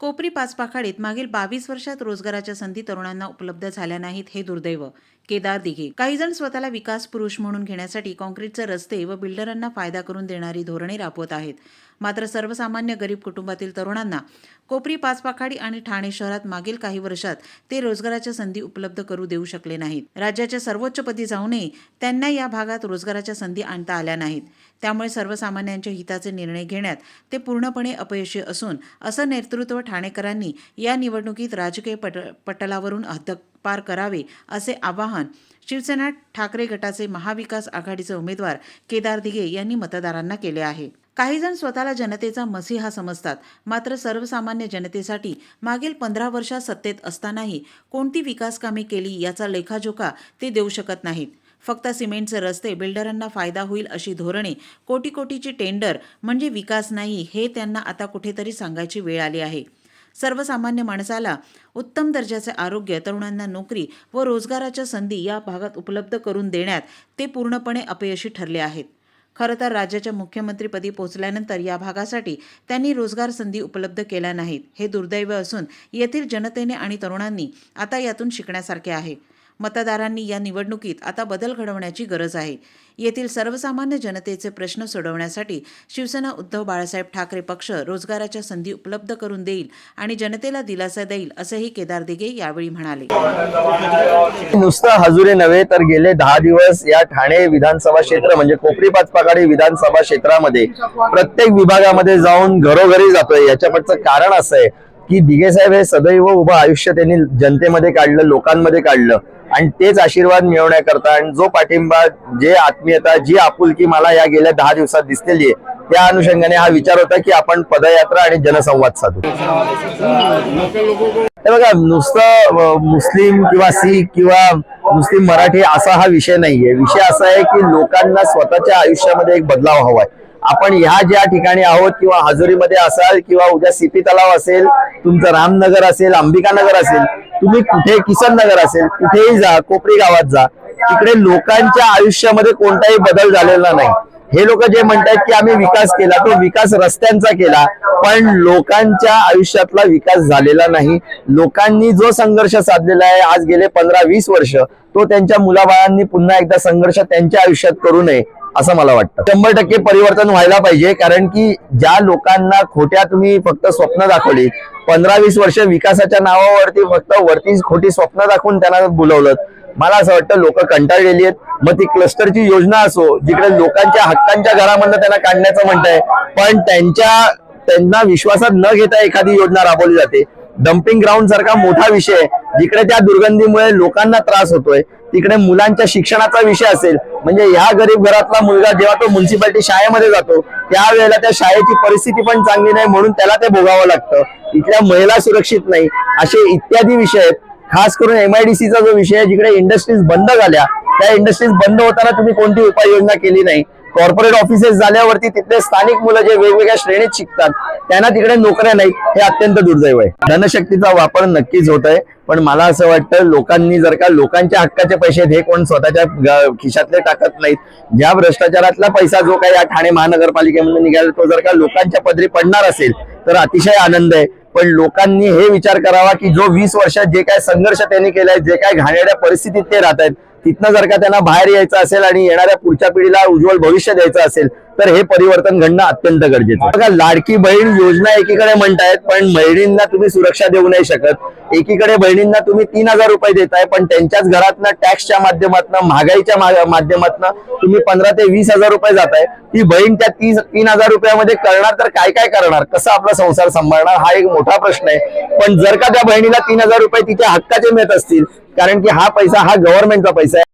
कोपरी पाचपाखाडीत मागील बावीस वर्षात रोजगाराच्या संधी तरुणांना उपलब्ध झाल्या नाहीत हे दुर्दैव. केदार दिघे. काही जण स्वतःला विकास पुरुष म्हणून घेण्यासाठी काँक्रीटचे रस्ते व बिल्डरांना फायदा करून देणारी धोरणे राबवत आहेत. मात्र सर्वसामान्य गरीब कुटुंबातील तरुणांना कोपरी पाचपाखाडी आणि ठाणे शहरात मागील काही वर्षात ते रोजगाराच्या संधी उपलब्ध करू देऊ शकले नाहीत. राज्याच्या सर्वोच्च पदी जाऊनही त्यांना या भागात रोजगाराच्या संधी आणता आल्या नाहीत. त्यामुळे सर्वसामान्यांच्या हिताचे निर्णय घेण्यात ते पूर्णपणे अपयशी असून असं नेतृत्व ठाणेकरांनी या निवडणुकीत राजकीय पट पटलावरून पार करावे असे आवाहन शिवसेना ठाकरे गटाचे महाविकास आघाडीचे उमेदवार केदार दिघे यांनी मतदारांना केले आहे. काही जण स्वतःला जनतेचा मसीहा समजतात. मात्र सर्वसामान्य जनतेसाठी मागील पंधरा वर्षात सत्तेत असतानाही कोणती विकासकामे केली याचा लेखाजोखा ते देऊ शकत नाहीत. फक्त सिमेंटचे रस्ते बिल्डरांना फायदा होईल अशी धोरणे कोटी कोटीची टेंडर म्हणजे विकास नाही हे त्यांना आता कुठेतरी सांगायची वेळ आली आहे. सर्वसामान्य माणसाला उत्तम दर्जाचे आरोग्य तरुणांना नोकरी व रोजगाराच्या संधी या भागात उपलब्ध करून देण्यात ते पूर्णपणे अपयशी ठरले आहेत. खरं तर राज्याच्या मुख्यमंत्रीपदी पोहोचल्यानंतर या भागासाठी त्यांनी रोजगार संधी उपलब्ध केल्या नाहीत. हे दुर्दैव असून येथील जनतेने आणि तरुणांनी आता यातून शिकण्यासारखे आहे. मतदारांनी या निवडणुकीत आता बदल घडवण्याची गरज आहे. येथील सर्वसामान्य जनतेचे प्रश्न सोडवण्यासाठी शिवसेना उद्धव बाळासाहेब ठाकरे पक्ष रोजगाराच्या संधी उपलब्ध करून देईल आणि जनतेला दिलासा देईल असंही केदार दिघे यावेळी म्हणाले. नुसतं हजुरी नव्हे तर गेले दहा दिवस या ठाणे विधानसभा क्षेत्र म्हणजे कोपरी पाचपाकाडी विधानसभा क्षेत्रामध्ये प्रत्येक विभागामध्ये जाऊन घरोघरी जातोय. याच्याकडचं कारण असं आहे की दिघे साहेब हे सदैव उभं आयुष्य त्यांनी जनतेमध्ये काढलं लोकांमध्ये काढलं. आणि तेच आशीर्वाद मिळवण्याकरता आणि जो पाठिंबा जे आत्मीयता जी आपुलकी मला या गेल्या दहा दिवसात दिसलेली आहे त्या अनुषंगाने हा विचार होता की आपण पदयात्रा आणि जनसंवाद साधू. हे बघा नुसतं मुस्लिम किंवा सिख किंवा मुस्लिम मराठी असा हा विषय नाहीये. विषय असा आहे की लोकांना स्वतःच्या आयुष्यामध्ये एक बदलाव हवाय. आपण ह्या ज्या ठिकाणी आहोत किंवा हाजुरीमध्ये असाल किंवा उद्या सिपी तलाव असेल तुमचं रामनगर असेल अंबिकानगर असेल तुम्ही कुठे किसन नगर असेल कुठेही जा कोपरी गावात जा तिकडे लोकांच्या आयुष्यामध्ये कोणताही बदल झालेला नाही. हे लोक जे म्हणतात की आम्ही विकास केला तो विकास रस्त्यांचा केला पण लोकांच्या आयुष्यातला विकास झालेला नाही. लोकांनी जो संघर्ष साधलेला आहे आज गेले पंधरा वीस वर्ष तो त्यांच्या मुलाबाळांनी पुन्हा एकदा संघर्ष त्यांच्या आयुष्यात करू नये. असं मला वाटतं. शंभर टक्के परिवर्तन व्हायला पाहिजे कारण की ज्या लोकांना खोट्या तुम्ही फक्त स्वप्न दाखवली पंधरा वीस वर्ष विकासाच्या नावावरती फक्त वरती खोटी स्वप्न दाखवून त्यांना बोलवलं मला असं वाटतं लोक कंटाळलेली आहेत. मग ती क्लस्टरची योजना असो जिकडे लोकांच्या हक्कांच्या घरामधनं त्यांना काढण्याचं म्हणत पण त्यांच्या त्यांना विश्वासात न घेता एखादी योजना राबवली जाते. डम्पिंग ग्राउंड सारखा मोठा विषय आहे, जिकडे त्या दुर्गंधीमुळे लोकांना त्रास होतोय तिकडे मुलांच्या शिक्षणाचा विषय असेल म्हणजे ह्या गरीब घरातला मुलगा जेव्हा तो म्युन्सिपाल्टी शाळेमध्ये जातो त्यावेळेला त्या शाळेची परिस्थिती पण चांगली नाही म्हणून त्याला ते भोगावं लागतं. इथल्या महिला सुरक्षित नाही असे इत्यादी विषय आहेत. खास करून एमआयडीसीचा जो विषय आहे जिकडे इंडस्ट्रीज बंद झाल्या त्या इंडस्ट्रीज बंद होताना तुम्ही कोणती उपाययोजना केली नाही? कॉर्पोरेट ऑफिसेस झाल्यावरती तिथले स्थानिक मुलं जे वेगवेगळ्या श्रेणीत शिकतात त्यांना तिकडे नोकऱ्या नाहीत हे अत्यंत दुर्दैव आहे. धनशक्तीचा वापर नक्कीच होत आहे पण मला असं वाटतं लोकांनी जर का लोकांच्या हक्काचे पैसे हे कोण स्वतःच्या खिशातले टाकत नाहीत. ज्या भ्रष्टाचारातला पैसा जो काही या ठाणे महानगरपालिकेमध्ये निघाला तो जर का लोकांच्या पदरी पडणार असेल तर अतिशय आनंद आहे. पण लोकांनी हे विचार करावा की जो वीस वर्षात जे काय संघर्ष त्यांनी केलाय जे काय घाणेड्या परिस्थितीत ते राहत आहेत तिथनं जर का त्यांना बाहेर यायचं असेल आणि येणाऱ्या पुढच्या पिढीला उज्ज्वल भविष्य द्यायचं असेल तर हे परिवर्तन घडणं अत्यंत गरजेचं बघा लाडकी बहीण योजना एकीकडे म्हणतायत पण बहिणींना तुम्ही सुरक्षा देऊ नाही शकत. एकीकडे बहिणींना तुम्ही तीन हजार रुपये देताय पण त्यांच्याच घरातनं टॅक्सच्या माध्यमातून महागाईच्या माध्यमातून तुम्ही पंधरा ते वीस हजार रुपये जाताय. ती बहीण त्या तीस तीन हजार रुपयामध्ये करणार तर काय काय करणार? कसं आपला संसार सांभाळणार? हा एक मोठा प्रश्न आहे. पण जर का त्या बहिणीला तीन हजार रुपये तिच्या हक्काचे मिळत असतील कारण की हा पैसा हा गव्हर्नमेंटचा पैसा आहे.